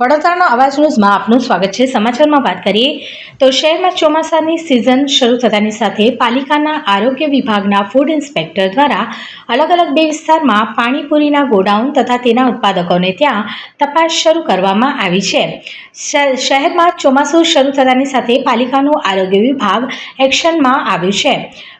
વડોદરાના અવાજ ન્યૂઝમાં આપનું સ્વાગત છે. સમાચારમાં વાત કરીએ તો શહેરમાં ચોમાસાની સિઝન શરૂ થતાની સાથે પાલિકાના આરોગ્ય વિભાગના ફૂડ ઇન્સ્પેક્ટર દ્વારા અલગ અલગ બે વિસ્તારમાં પાણીપુરીના ગોડાઉન તથા તેના ઉત્પાદકોને ત્યાં તપાસ શરૂ કરવામાં આવી છે. શહેરમાં ચોમાસું શરૂ થતાની સાથે પાલિકાનું આરોગ્ય વિભાગ એક્શનમાં આવ્યું છે.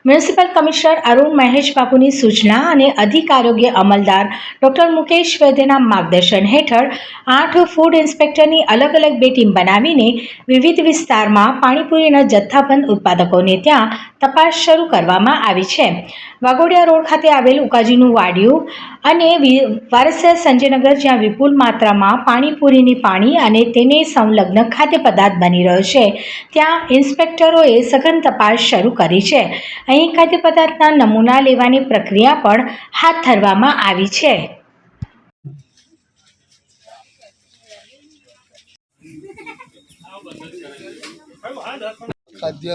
મ્યુનિસિપલ કમિશનર અરુણ મહેશ બાબુની સૂચના અને અધિક આરોગ્ય અમલદાર ડોક્ટર મુકેશ વૈદ્યના માર્ગદર્શન હેઠળ આઠ ફૂડ ઇન્સ્પેક્ટરની અલગ અલગ બે ટીમ બનાવીને વિવિધ વિસ્તારમાં પાણીપુરીના જથ્થાબંધ ઉત્પાદકોને ત્યાં તપાસ શરૂ કરવામાં આવી છે. વાઘોડિયા રોડ ખાતે આવેલ ઉકાજીનું વાડિયું અને વારસિયા સંજયનગર જ્યાં વિપુલ માત્રામાં પાણીપુરીની પાણી અને તેને સંલગ્ન ખાદ્ય પદાર્થ બની રહ્યો છે, ત્યાં ઇન્સ્પેક્ટરોએ સઘન તપાસ શરૂ કરી છે. અહીં ખાદ્ય પદાર્થના નમૂના લેવાની પ્રક્રિયા પણ હાથ ધરવામાં આવી છે. ખાદ્ય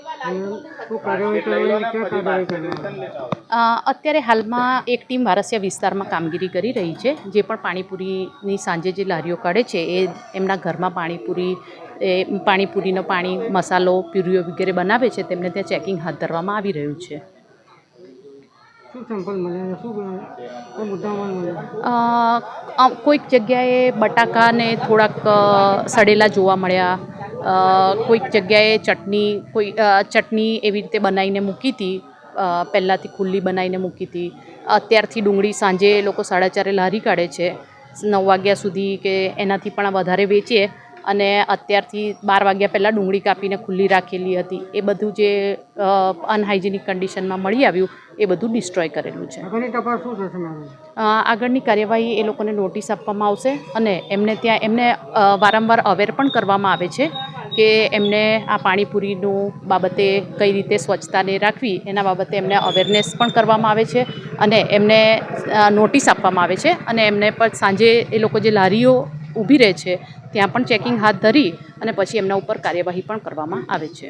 અત્યારે હાલમાં એક ટીમ વારસિયા વિસ્તારમાં કામગીરી કરી રહી છે. જે પણ પાણીપુરીની સાંજે જે લારીઓ કાઢે છે એ એમના ઘરમાં પાણીપુરી એ પાણીપુરીનો પાણી મસાલો પ્યુરીઓ વગેરે બનાવે છે તેમને ત્યાં ચેકિંગ હાથ ધરવામાં આવી રહ્યું છે. કોઈક જગ્યાએ બટાકાને થોડાક સડેલા જોવા મળ્યા. કોઈક જગ્યાએ ચટણી કોઈ ચટણી એવી રીતે બનાવીને મૂકી હતી. પહેલાંથી ખુલ્લી બનાવીને મૂકી હતી. અત્યારથી ડુંગળી સાંજે એ લોકો સાડા ચારે લારી કાઢે છે. નવ વાગ્યા સુધી કે એનાથી પણ વધારે વેચીએ અને અત્યારથી બાર વાગ્યા પહેલાં ડુંગળી કાપીને ખુલ્લી રાખેલી હતી. એ બધું જે અનહાઇજેનિક કન્ડિશનમાં મળી આવ્યું એ બધું ડિસ્ટ્રોય કરેલું છે. આગળની કાર્યવાહી એ લોકોને નોટિસ આપવામાં આવશે અને એમને ત્યાં એમને વારંવાર અવેર પણ કરવામાં આવે છે. કે એમને આ પાણીપુરીનું બાબતે કઈ રીતે સ્વચ્છતાને રાખવી, એના બાબતે એમને અવેરનેસ પણ કરવામાં આવે છે અને એમને નોટિસ આપવામાં આવે છે અને એમને પણ સાંજે એ લોકો જે લારીઓ ઊભી રહે છે, ત્યાં પણ ચેકિંગ હાથ ધરી અને પછી એમના ઉપર કાર્યવાહી પણ કરવામાં આવે છે.